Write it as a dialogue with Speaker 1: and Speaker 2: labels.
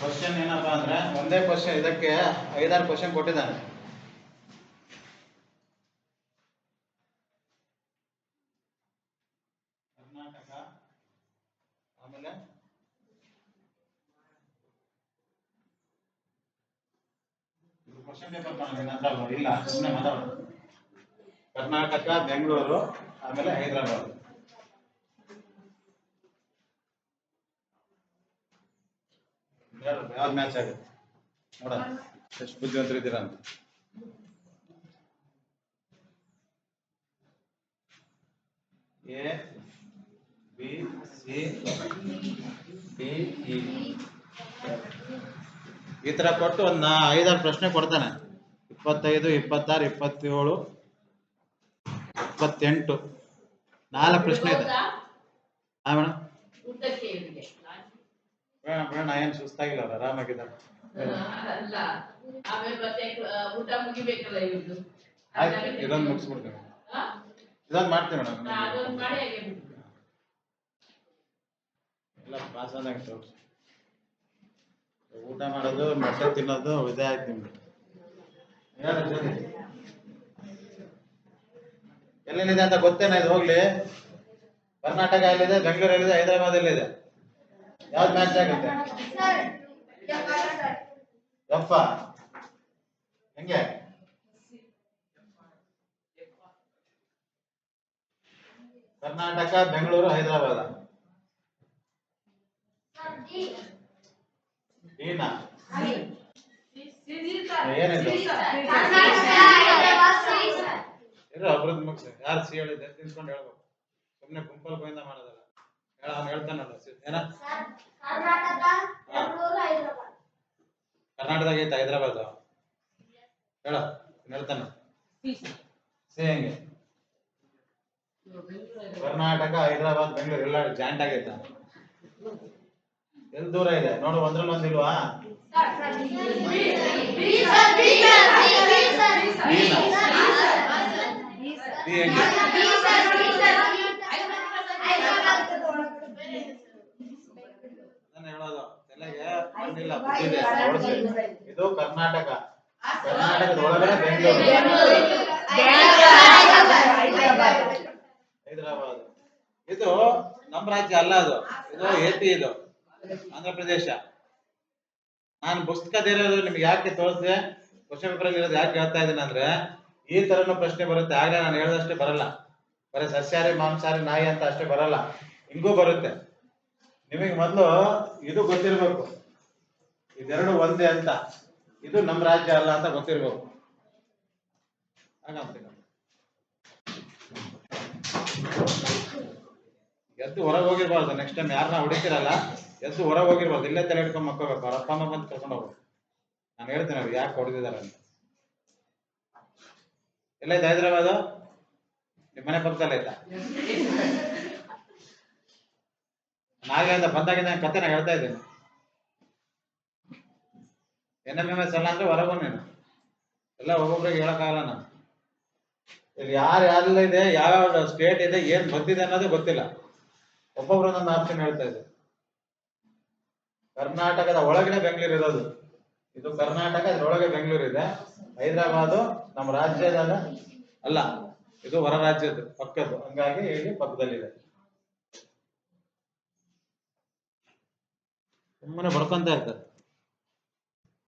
Speaker 1: Question ಏನಪ್ಪಾ ಅಂದ್ರೆ? ಒಂದೇ ಕ್ವಶನ್ ಇದಕ್ಕೆ ಐದಾರು ಕ್ವಶನ್ ಕೊಟ್ಟಿದ್ದಾನೆ ಕರ್ನಾಟಕ ಆಮೇಲೆ? ಕ್ವಶನ್ ಪೇಪರ್ ಇಲ್ಲ ಸುಮ್ಮನೆ ಮಾತಾಡೋದು. ಕರ್ನಾಟಕ ಬೆಂಗಳೂರು ಆಮೇಲೆ ಹೈದರಾಬಾದ್. ಯಾವ್ದು ಯಾವ್ದು ಮ್ಯಾಚ್ ಆಗುತ್ತೆ? ನೋಡೋಣ. ಎಷ್ಟು ಬುದ್ಧಿವಂತರಿದ್ದೀರಾ ಅಂತ. A B C D E ಈ ತರ ಕೊಟ್ಟು ಒಂದ್ ನಾ ಐದಾರು ಪ್ರಶ್ನೆ ಕೊಡ್ತಾನೆ. ಇಪ್ಪತ್ತೈದು, ಇಪ್ಪತ್ತಾರು, ಇಪ್ಪತ್ತೇಳು, ಇಪ್ಪತ್ತೆಂಟು. ನಾಲ್ಕು ಪ್ರಶ್ನೆ ಇದೆ. ಹಾ, ಮೇಡಮ್.
Speaker 2: ಊಟಕ್ಕೆ ಇವರಿಗೆ
Speaker 1: ಬೇಡ ಬೇಡ ನಾ ಸುಸ್ತಾಗಿಲ್ಲ ಅವ್ರು ಆರಾಮಾಗಿದ್ದಾರೆ
Speaker 2: ಅಲ್ಲ ಆಮೇಲೆ ಮತ್ತೆ ಊಟ ಮುಗಿಬೇಕಲ್ಲ ಇವ್ರದ್ದು
Speaker 1: ಆಯ್ತು ಇದೊಂದು ಮುಗಿಸ್ಬಿಡ್ತೇವೆ ಇದೊಂದು ಮಾಡ್ತೀವಿ ಮೇಡಮ್
Speaker 2: ಅದೊಂದು ಮಾಡಿ ಹಾಗೆ ಬಿಡು.
Speaker 1: ಎಲ್ಲ ಪಾಸ್ ಆದಂಗೆ ಊಟ ಮಾಡೋದು ಮೊಟ್ಟೆ ತಿನ್ನೋದು ಇದೇ ಆಯ್ತು ನಿಮ್ಗೆ. ಎಲ್ಲೆಲ್ಲಿದೆ ಅಂತ ಗೊತ್ತೇನ ಇದು ಹೋಗ್ಲಿ? ಕರ್ನಾಟಕ ಎಲ್ಲಿದೆ ಬೆಂಗಳೂರು ಎಲ್ಲಿದೆ ಹೈದರಾಬಾದ್ ಎಲ್ಲಿದೆ? ಯಾವ್ದು ಮ್ಯಾಚ್ ಆಗುತ್ತೆ? ಯಪ್ಪಾ. ಹೆಂಗೆ? ಕರ್ನಾಟಕ, ಬೆಂಗಳೂರು, ಹೈದರಾಬಾದ. ಏನಾ ಏನಿದು? ಇರೋ ಒಬ್ರದ್ದು ಮುಗಿಸಿ ಯಾರು ಸಿ ಹೇಳಿದ್ದೆ ತಿಳ್ಕೊಂಡು ಹೇಳ್ಬೇಕು? ಸುಮ್ಮನೆ ಗುಂಪಲ್ ಗೋಯಿಂದ ಮಾಡೋದಲ್ಲ. ಕರ್ನಾಟಕದಾಗ ಐತೆ ಹೈದರಾಬಾದ್ ಹೇಳ ಹೇಳ್ತಾನ ಸಿ ಹೆಂಗೆ ಕರ್ನಾಟಕ ಹೈದರಾಬಾದ್ ಬೆಂಗಳೂರು ಎಲ್ಲ ಜಾಯಿಂಟ್ ಆಗೈತ ಎಲ್ಲಿ ದೂರ ಇದೆ ನೋಡು ಒಂದ್ರಲ್ಲಿ ಒಂದಿಲ್ವಾ ಹೆಂಗೆ ಬಂದಿಲ್ಲ ಬುದ್ಧಿ ಇದೆ, ಕರ್ನಾಟಕ. ಕರ್ನಾಟಕದ ಒಳಗಡೆ ಬೆಂಗಳೂರು. ಹೈದರಾಬಾದ್. ಇದು ನಮ್ಮ ರಾಜ್ಯ ಅಲ್ಲ ಅದು. ಇದು ಎಪಿ ಪಿ ಇದು. ಆಂಧ್ರ ಪ್ರದೇಶ. ನಾನು ಪುಸ್ತಕ ಇರೋದು ನಿಮ್ಗೆ ಯಾಕೆ ತೋರಿಸಿದೆ? ಕ್ವಶನ್ ಪೇಪರ್ ಇರೋದು ಯಾಕೆ ಹೇಳ್ತಾ ಇದ್ದೀನಿ ಅಂದ್ರೆ ಈ ತರನು ಪ್ರಶ್ನೆ ಬರುತ್ತೆ. ಆಗ ನಾನು ಹೇಳ್ದಷ್ಟೇ ಬರಲ್ಲ. ಬರೀ ಸಸ್ಯಾಹಾರಿ ಮಾಂಸಾಹಾರಿ ನಾಯಿ ಅಂತ ಅಷ್ಟೇ ಬರಲ್ಲ. ಹಿಂಗೂ ಬರುತ್ತೆ. ನಿಮಗೆ ಮೊದಲು ಇದು ಗೊತ್ತಿರ್ಬೇಕು. ಇದೆರಡು ಒಂದೇ ಅಂತ. ಇದು ನಮ್ಮ ರಾಜ್ಯ ಅಲ್ಲ ಅಂತ ಗೊತ್ತಿರ್ಬೇಕು ಎದ್ದು ಹೊರಗೆ ಹೋಗಿರ್ಬಾರ್ದು. ನೆಕ್ಸ್ಟ್ ಟೈಮ್ ಯಾರನ್ನ ಹೊಡಿತಿರಲ್ಲ ಎದ್ದು ಹೊರಗೆ ಹೋಗಿರ್ಬಾರ್ದು. ಇಲ್ಲೇ ತಲೆ ಹಿಡ್ಕೊಂಡು ಮಕ್ಕೋಬೇಕು. ಅವ್ರ ಅಪ್ಪ, ಅಮ್ಮ ಬಂದು ಕರ್ಕೊಂಡು ಹೋಗ್ಬೇಕು. ನಾನು ಹೇಳ್ತೇನೆ ಅವ್ರು ಯಾಕೆ ಹೊಡೆದಿದ್ದಾರೆ ಅಂತ. ಎಲ್ಲೈತೆ ಹೈದರಾಬಾದ್? ನಿಮ್ಮ ಮನೆ ಪಕ್ಕದಲ್ಲಿ ಆಯ್ತಾ ನಾಗೇಂದ್ರ ಬಂದಾಗಿಂದ ಕತೆ ನಾನು ಹೇಳ್ತಾ ಇದ್ದೀನಿ. ಎನ್ ಎಂ ಎಂ ಎಸ್ ಅಂದ್ರೆ ಹೊರಗು ಎಲ್ಲ ಒಬ್ಬೊಬ್ರಿಗೆ ಹೇಳಕ್ಕಾಗಲ್ಲ ನಾನು. ಇಲ್ಲಿ ಯಾರು ಯಾರೆಲ್ಲ ಇದೆ, ಯಾವ್ಯಾವ ಸ್ಟೇಟ್ ಇದೆ, ಏನ್ ಬಂದಿದೆ ಅನ್ನೋದೇ ಗೊತ್ತಿಲ್ಲ. ಒಬ್ಬೊಬ್ರು ಒಂದೊಂದು ಆಪ್ಷನ್ ಹೇಳ್ತಾ ಇದೆ ಕರ್ನಾಟಕದ ಒಳಗಡೆ ಬೆಂಗಳೂರು ಇರೋದು. ಇದು ಕರ್ನಾಟಕ, ಇದ್ರೊಳಗೆ ಬೆಂಗಳೂರು ಇದೆ. ಹೈದರಾಬಾದು ನಮ್ಮ ರಾಜ್ಯದ ಅಲ್ಲ, ಇದು ಹೊರ ರಾಜ್ಯದ ಪಕ್ಕದ್ದು. ಹಂಗಾಗಿ ಇಲ್ಲಿ ಪಕ್ಕದಲ್ಲಿದೆ. ಸುಮ್ಮನೆ ಬರ್ಕೊಂತ ಇರ್ತಾರೆ.